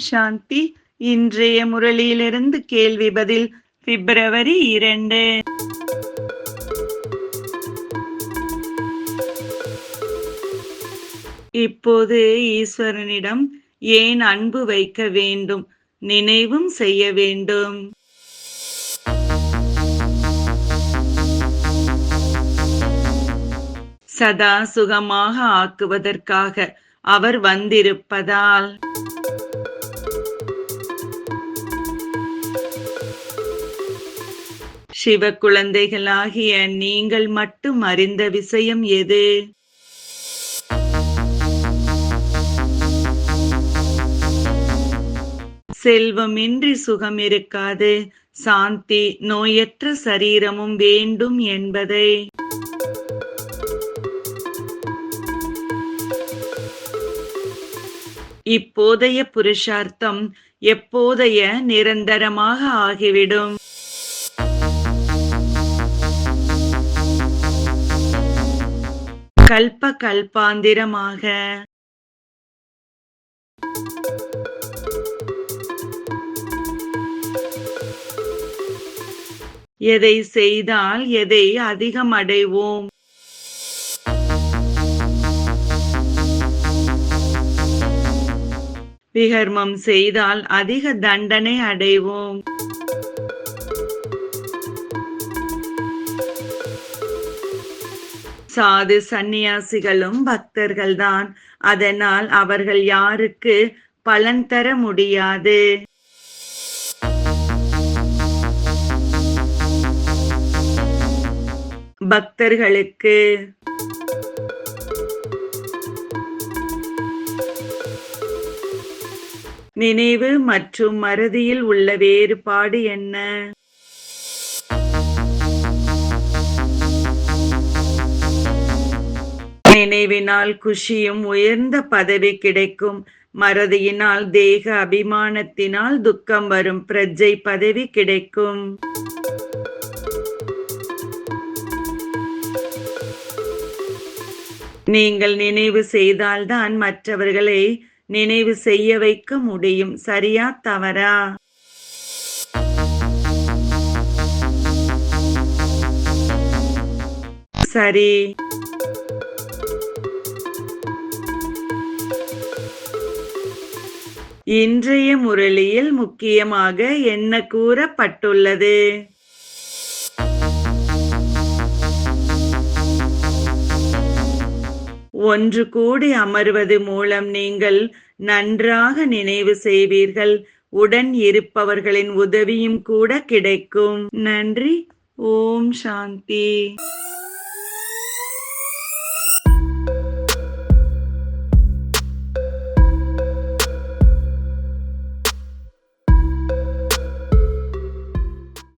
சாந்தி. இன்றைய முரளியிலிருந்து கேள்வி பதில் பிப்ரவரி இரண்டு. இப்போது ஈஸ்வரனிடம் ஏன் அன்பு வைக்க வேண்டும்? நினைவும் செய்ய வேண்டும். சதா சுகமாக ஆக்குவதற்காக அவர் வந்திருப்பதால். சிவ குழந்தைகளாகிய நீங்கள் மட்டும் அறிந்த விஷயம் எது? செல்வமின்றி சுகம் இருக்காது சாந்தி நோயற்ற சரீரமும் வேண்டும் என்பதை. இப்போதைய புருஷார்த்தம் எப்போதைய நிரந்தரமாக ஆகிவிடும். கல்ப கல்பாந்திரமாக. எதை செய்தால் எதை அதிகம் அடைவோம் விகர்மம் செய்தால் அதிக தண்டனை அடைவோம். சாது சந்நியாசிகளும் பக்தர்கள்தான். அதனால் அவர்கள் யாருக்கு பலன் தர முடியாது. பக்தர்களுக்கு நினைவு மற்றும் மறதியில் உள்ள வேறுபாடு என்ன? நினைவினால் குஷியும் உயர்ந்த பதவி கிடைக்கும். மறதியினால் தேக அபிமானத்தினால் துக்கம் வரும் பிரஜை பதவி கிடைக்கும். நீங்கள் நினைவு செய்தால்தான் மற்றவர்களை நினைவு செய்ய வைக்க முடியும். சரியா தவறா? சரி. இன்றைய முரளியில் முக்கியமாக என்ன கூறப்பட்டுள்ளது? ஒன்று கூடி அமர்வது மூலம் நீங்கள் நன்றாக நினைவு செய்வீர்கள். உடன் இருப்பவர்களின் உதவியும் கூட கிடைக்கும். நன்றி. ஓம் சாந்தி.